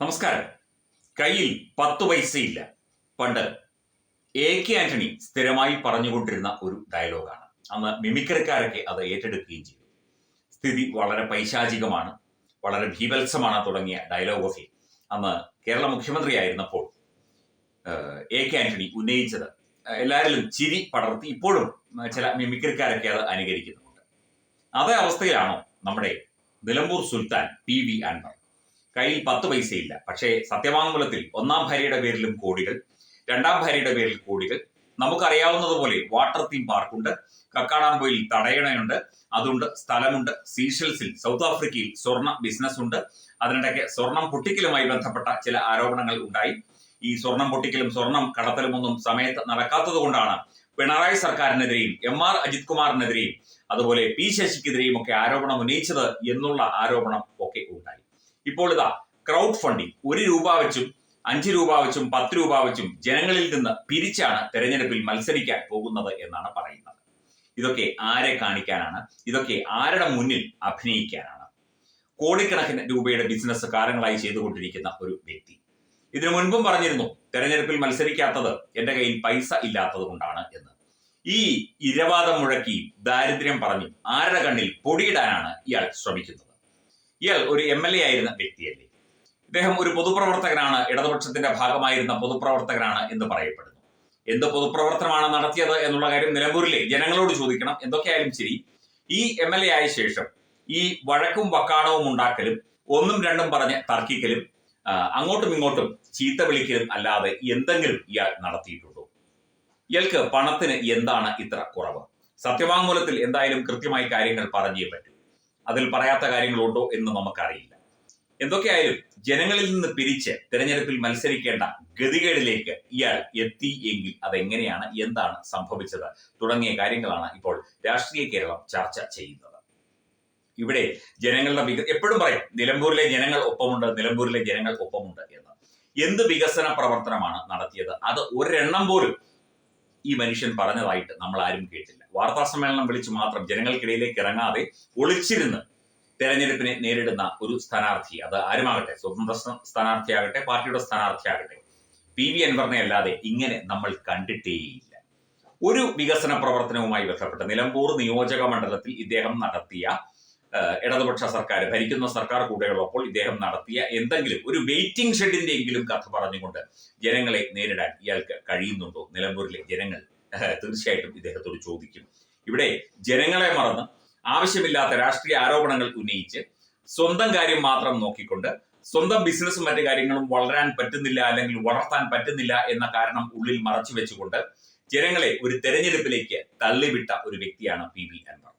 നമസ്കാരം. കയ്യിൽ പത്ത് പൈസയില്ല. പണ്ട് എ കെ ആന്റണി സ്ഥിരമായി പറഞ്ഞുകൊണ്ടിരുന്ന ഒരു ഡയലോഗാണ്. അന്ന് മിമിക്രിക്കാരൊക്കെ അത് ഏറ്റെടുക്കുകയും ചെയ്തു. സ്ഥിതി വളരെ പൈശാചികമാണ് വളരെ ഭീവത്സമാണ് തുടങ്ങിയ ഡയലോഗൊക്കെ അന്ന് കേരള മുഖ്യമന്ത്രിയായിരുന്നപ്പോൾ എ കെ ആന്റണി ഉന്നയിച്ചത്. എല്ലാവരിലും ചിരി പടർത്തി ഇപ്പോഴും ചില മിമിക്രിക്കാരൊക്കെ അത് അനുകരിക്കുന്നുണ്ട് അതേ അവസ്ഥയിലാണോ നമ്മുടെ നിലമ്പൂർ സുൽത്താൻ പി വി അൻവർ? കയ്യിൽ പത്ത് പൈസയില്ല. പക്ഷേ സത്യവാങ്മൂലത്തിൽ ഒന്നാം ഭാര്യയുടെ പേരിലും കോടികൾ രണ്ടാം ഭാര്യയുടെ പേരിൽ കോടികൾ. നമുക്കറിയാവുന്നതുപോലെ വാട്ടർ തീം പാർക്കുണ്ട് കക്കാടാമ്പൊയിൽ തടയണയുണ്ട് അതുണ്ട് സ്ഥലമുണ്ട് സീഷൽസിൽ സൗത്ത് ആഫ്രിക്കയിൽ സ്വർണ ബിസിനസ് ഉണ്ട് അതിനിടയ്ക്ക് സ്വർണം പൊട്ടിക്കലുമായി ബന്ധപ്പെട്ട ചില ആരോപണങ്ങൾ ഉണ്ടായി. ഈ സ്വർണം പൊട്ടിക്കലും സ്വർണം കടത്തലും ഒന്നും സമയത്ത് നടക്കാത്തത് കൊണ്ടാണ് പിണറായി സർക്കാരിനെതിരെയും എം ആർ അജിത് കുമാറിനെതിരെയും അതുപോലെ പി ശശിക്കെതിരെയും ഒക്കെ ആരോപണം ഉന്നയിച്ചത് എന്നുള്ള ആരോപണം ഒക്കെ ഉണ്ടായി. ഇപ്പോൾ ഇതാ ക്രൗഡ് ഫണ്ടിങ് ഒരു രൂപ വെച്ചും അഞ്ച് രൂപ വെച്ചും പത്ത് രൂപ വെച്ചും ജനങ്ങളിൽ നിന്ന് പിരിച്ചാണ് തെരഞ്ഞെടുപ്പിൽ മത്സരിക്കാൻ പോകുന്നത് എന്നാണ് പറയുന്നത്. ഇതൊക്കെ ആരെ കാണിക്കാനാണ്? ഇതൊക്കെ ആരുടെ മുന്നിൽ അഭിനയിക്കാനാണ്? കോടിക്കണക്കിന് രൂപയുടെ ബിസിനസ് കാലങ്ങളായി ചെയ്തുകൊണ്ടിരിക്കുന്ന ഒരു വ്യക്തി. ഇതിനു മുൻപും പറഞ്ഞിരുന്നു തെരഞ്ഞെടുപ്പിൽ മത്സരിക്കാത്തത് എന്റെ കയ്യിൽ പൈസ ഇല്ലാത്തത് കൊണ്ടാണ് എന്ന്. ഈ ഇരവാദം മുഴക്കി ദാരിദ്ര്യം പറഞ്ഞു ആരുടെ കണ്ണിൽ പൊടിയിടാനാണ് ഇയാൾ ശ്രമിക്കുന്നത്? ഇയാൾ ഒരു എം എൽ എ ആയിരുന്ന വ്യക്തിയല്ലേ. ഇദ്ദേഹം ഒരു പൊതുപ്രവർത്തകനാണ് ഇടതുപക്ഷത്തിന്റെ ഭാഗമായിരുന്ന പൊതുപ്രവർത്തകനാണ് എന്ന് പറയപ്പെടുന്നു. എന്ത് പൊതുപ്രവർത്തനമാണ് നടത്തിയത് എന്നുള്ള കാര്യം നിലമ്പൂരിലെ ജനങ്ങളോട് ചോദിക്കണം. എന്തൊക്കെയായാലും ശരി ഈ എം എൽ എ ആയ ശേഷം ഈ വഴക്കും വക്കാണവും ഉണ്ടാക്കലും ഒന്നും രണ്ടും പറഞ്ഞ് തർക്കിക്കലും അങ്ങോട്ടും ഇങ്ങോട്ടും ചീത്ത വിളിക്കലും അല്ലാതെ എന്തെങ്കിലും ഇയാൾ നടത്തിയിട്ടുണ്ടോ? ഇയാൾക്ക് പണത്തിന് എന്താണ് ഇത്ര കുറവ്? സത്യവാങ്മൂലത്തിൽ എന്തായാലും കൃത്യമായി കാര്യങ്ങൾ പറഞ്ഞേ പറ്റൂ. അതിൽ പറയാത്ത കാര്യങ്ങളുണ്ടോ എന്ന് നമുക്കറിയില്ല. എന്തൊക്കെയായാലും ജനങ്ങളിൽ നിന്ന് പിരിച്ച് തെരഞ്ഞെടുപ്പിൽ മത്സരിക്കേണ്ട ഗതികേടിലേക്ക് ഇയാൾ എത്തി എങ്കിൽ അതെങ്ങനെയാണ് എന്താണ് സംഭവിച്ചത് തുടങ്ങിയ കാര്യങ്ങളാണ് ഇപ്പോൾ രാഷ്ട്രീയ കേരളം ചർച്ച ചെയ്യുന്നത്. ഇവിടെ ജനങ്ങളുടെ വിക എപ്പോഴും പറയും നിലമ്പൂരിലെ ജനങ്ങൾ ഒപ്പമുണ്ട് നിലമ്പൂരിലെ ജനങ്ങൾ ഒപ്പമുണ്ട് എന്ന്. എന്ത് വികസന പ്രവർത്തനമാണ് നടത്തിയത്? അത് ഒരെണ്ണം പോലും ഈ മനുഷ്യൻ പറഞ്ഞതായിട്ട് നമ്മൾ ആരും കേട്ടില്ല. വാർത്താ സമ്മേളനം വിളിച്ചു മാത്രം ജനങ്ങൾക്കിടയിലേക്ക് ഇറങ്ങാതെ ഒളിച്ചിരുന്ന് തെരഞ്ഞെടുപ്പിനെ നേരിടുന്ന ഒരു സ്ഥാനാർത്ഥി അത് ആരുമാകട്ടെ? സ്വതന്ത്ര സ്ഥാ- സ്ഥാനാർത്ഥിയാകട്ടെ പാർട്ടിയുടെ സ്ഥാനാർത്ഥിയാകട്ടെ പി വി അൻവറിനെ അല്ലാതെ ഇങ്ങനെ നമ്മൾ കണ്ടിട്ടേയില്ല. ഒരു വികസന പ്രവർത്തനവുമായി ബന്ധപ്പെട്ട് നിലമ്പൂർ നിയോജക മണ്ഡലത്തിൽ ഇദ്ദേഹം നടത്തിയ ഇടതുപക്ഷ സർക്കാർ ഭരിക്കുന്ന സർക്കാർ കൂടെയുള്ളപ്പോൾ ഇദ്ദേഹം നടത്തിയ എന്തെങ്കിലും ഒരു വെയിറ്റിംഗ് ഷെഡിന്റെ എങ്കിലും കഥ പറഞ്ഞുകൊണ്ട് ജനങ്ങളെ നേരിടാൻ ഇയാൾക്ക് കഴിയുന്നുണ്ടോ? നിലമ്പൂരിലെ ജനങ്ങൾ തീർച്ചയായിട്ടും ഇദ്ദേഹത്തോട് ചോദിക്കും. ഇവിടെ ജനങ്ങളെ മറന്ന് ആവശ്യമില്ലാത്ത രാഷ്ട്രീയ ആരോപണങ്ങൾ ഉന്നയിച്ച് സ്വന്തം കാര്യം മാത്രം നോക്കിക്കൊണ്ട് സ്വന്തം ബിസിനസ്സും മറ്റു കാര്യങ്ങളും വളരാൻ പറ്റുന്നില്ല അല്ലെങ്കിൽ വളർത്താൻ പറ്റുന്നില്ല എന്ന കാരണം ഉള്ളിൽ മറച്ചു വെച്ചുകൊണ്ട് ജനങ്ങളെ ഒരു തെരഞ്ഞെടുപ്പിലേക്ക് തള്ളിവിട്ട ഒരു വ്യക്തിയാണ് പി വി അൻവർ.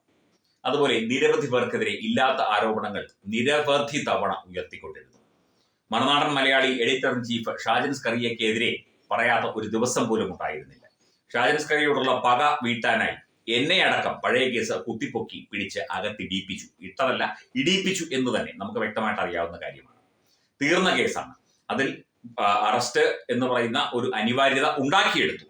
അതുപോലെ നിരവധി പേർക്കെതിരെ ഇല്ലാത്ത ആരോപണങ്ങൾ നിരവധി തവണ ഉയർത്തിക്കൊണ്ടിരുന്നു. Mananadan Malayali editor in chief Shajan സ്കറിയക്കെതിരെ പറയാത്ത ഒരു ദിവസം പോലും ഉണ്ടായിരുന്നില്ല. ഷാജൻ സ്കറിയോടുള്ള പക വീട്ടാനായി എന്നെ അടക്കം പഴയ കേസ് കുത്തിപ്പൊക്കി പിടിച്ച് അകത്തിടിപ്പിച്ചു ഇട്ടതല്ല ഇടിപ്പിച്ചു എന്ന് തന്നെ നമുക്ക് വ്യക്തമായിട്ട് അറിയാവുന്ന കാര്യമാണ്. തീർന്ന കേസാണ്. അതിൽ അറസ്റ്റ് എന്ന് പറയുന്ന ഒരു അനിവാര്യത ഉണ്ടാക്കിയെടുത്തു.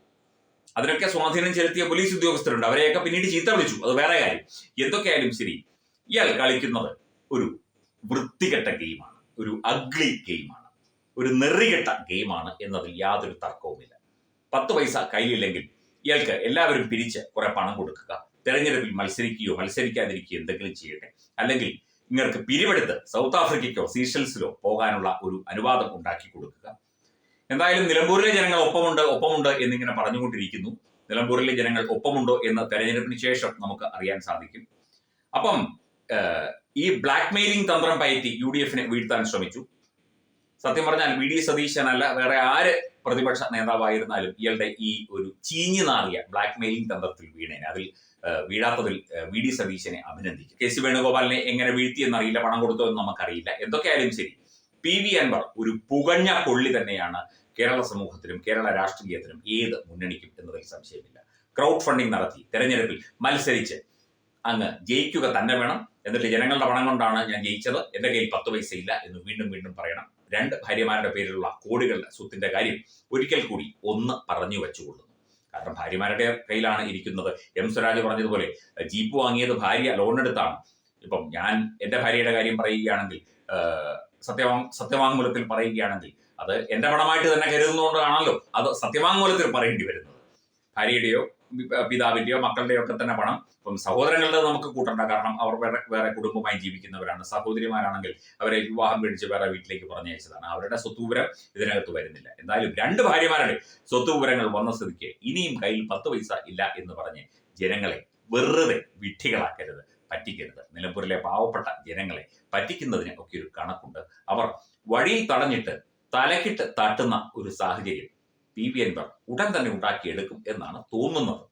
അതിനൊക്കെ സ്വാധീനം ചെലുത്തിയ പോലീസ് ഉദ്യോഗസ്ഥരുണ്ട്. അവരെയൊക്കെ പിന്നീട് ചീത്ത വിളിച്ചു. അത് വേറെ കാര്യം. എന്തൊക്കെയായാലും ശരി ഇയാൾ കളിക്കുന്നത് ഒരു വൃത്തികെട്ട ഗെയിമാണ് ഒരു അഗ്ലി ഗെയിമാണ് ഒരു നെറികെട്ട ഗെയിമാണ് എന്നതിൽ യാതൊരു തർക്കവുമില്ല. പത്ത് പൈസ കയ്യിലില്ലെങ്കിൽ ഇയാൾക്ക് എല്ലാവരും പിരിച്ച് കുറെ പണം കൊടുക്കുക തെരഞ്ഞെടുപ്പിൽ മത്സരിക്കുകയോ മത്സരിക്കാതിരിക്കുകയോ എന്തെങ്കിലും ചെയ്യട്ടെ. അല്ലെങ്കിൽ നിങ്ങൾക്ക് പിരിവെടുത്ത് സൗത്ത് ആഫ്രിക്കയ്ക്കോ സീഷൽസിലോ പോകാനുള്ള ഒരു അനുവാദം ഉണ്ടാക്കി കൊടുക്കുക. എന്തായാലും നിലമ്പൂരിലെ ജനങ്ങൾ ഒപ്പമുണ്ട് ഒപ്പമുണ്ട് എന്നിങ്ങനെ പറഞ്ഞുകൊണ്ടിരിക്കുന്നു. നിലമ്പൂരിലെ ജനങ്ങൾ ഒപ്പമുണ്ടോ എന്ന് തെരഞ്ഞെടുപ്പിന് ശേഷം നമുക്ക് അറിയാൻ സാധിക്കും. അപ്പം ഈ ബ്ലാക്ക് മെയിലിംഗ് തന്ത്രം പയറ്റി യു ഡി എഫിനെ വീഴ്ത്താൻ ശ്രമിച്ചു. സത്യം പറഞ്ഞാൽ വി ഡി അല്ല വേറെ ആര് പ്രതിപക്ഷ നേതാവായിരുന്നാലും ഇയാളുടെ ഈ ഒരു ചീഞ്ഞു നാറിയ ബ്ലാക്ക് മെയിലിംഗ് തന്ത്രത്തിൽ വീണേനെ അതിൽ വീഴാത്തതിൽ വി ഡി സതീശനെ അഭിനന്ദിക്കും. കെ സി വേണുഗോപാലിനെ എങ്ങനെ വീഴ്ത്തിയെന്നറിയില്ല പണം കൊടുത്തോ എന്ന് നമുക്കറിയില്ല. എന്തൊക്കെയായാലും ശരി പി വി അൻവർ ഒരു പുകഞ്ഞ കൊള്ളി തന്നെയാണ് കേരള സമൂഹത്തിലും കേരള രാഷ്ട്രീയത്തിലും ഏത് മുന്നണിക്കും എന്നതിൽ സംശയമില്ല. ക്രൗഡ് ഫണ്ടിംഗ് നടത്തി തെരഞ്ഞെടുപ്പിൽ മത്സരിച്ച് അങ്ങ് ജയിക്കുക തന്നെ വേണം. എന്നിട്ട് ജനങ്ങളുടെ പണം കൊണ്ടാണ് ഞാൻ ജയിച്ചത്. എന്റെ കയ്യിൽ പത്ത് പൈസ ഇല്ല എന്ന് വീണ്ടും വീണ്ടും പറയണം. രണ്ട് ഭാര്യമാരുടെ പേരിലുള്ള കോടികളുടെ സ്വത്തിന്റെ കാര്യം ഒരിക്കൽ കൂടി ഒന്ന് പറഞ്ഞു വെച്ചുകൊള്ളുന്നു. കാരണം ഭാര്യമാരുടെ കയ്യിലാണ് ഇരിക്കുന്നത്. എം സ്വരാജ് പറഞ്ഞതുപോലെ ജീപ്പ് വാങ്ങിയത് ഭാര്യ ലോൺ എടുത്താണ്. ഇപ്പം ഞാൻ എന്റെ ഭാര്യയുടെ കാര്യം പറയുകയാണെങ്കിൽ സത്യവാങ് സത്യവാങ്മൂലത്തിൽ പറയുകയാണെങ്കിൽ അത് എന്റെ പണമായിട്ട് തന്നെ കരുതുന്നതുകൊണ്ടാണല്ലോ അത് സത്യവാങ്മൂലത്തിൽ പറയേണ്ടി വരുന്നത്. ഭാര്യയുടെയോ പിതാവിന്റെയോ മക്കളുടെയോ ഒക്കെ തന്നെ പണം ഇപ്പം സഹോദരങ്ങളുടെ നമുക്ക് കൂട്ടണ്ട. കാരണം അവർ വേറെ വേറെ കുടുംബമായി ജീവിക്കുന്നവരാണ്. സഹോദരിമാരാണെങ്കിൽ അവരെ വിവാഹം കഴിച്ച് വേറെ വീട്ടിലേക്ക് പറഞ്ഞയച്ചതാണ് അവരുടെ സ്വത്ത് വിവരം ഇതിനകത്ത് വരുന്നില്ല. എന്തായാലും രണ്ട് ഭാര്യമാരുടെ സ്വത്ത് വിവരങ്ങൾ വന്ന സ്ഥിതിക്ക് ഇനിയും കയ്യിൽ പത്ത് പൈസ ഇല്ല എന്ന് പറഞ്ഞ് ജനങ്ങളെ വെറുതെ വിഡ്ഢികളാക്കരുത്. പറ്റിക്കരുത്. നിലമ്പൂരിലെ പാവപ്പെട്ട ജനങ്ങളെ പറ്റിക്കുന്നതിന് ഒക്കെ ഒരു കണക്കുണ്ട്. അവർ വഴിയിൽ തടഞ്ഞിട്ട് തലക്കിട്ട് തട്ടുന്ന ഒരു സാഹചര്യം പി വി അൻവർ ഉടൻ തന്നെ ഉണ്ടാക്കിയെടുക്കും എന്നാണ് തോന്നുന്നത്.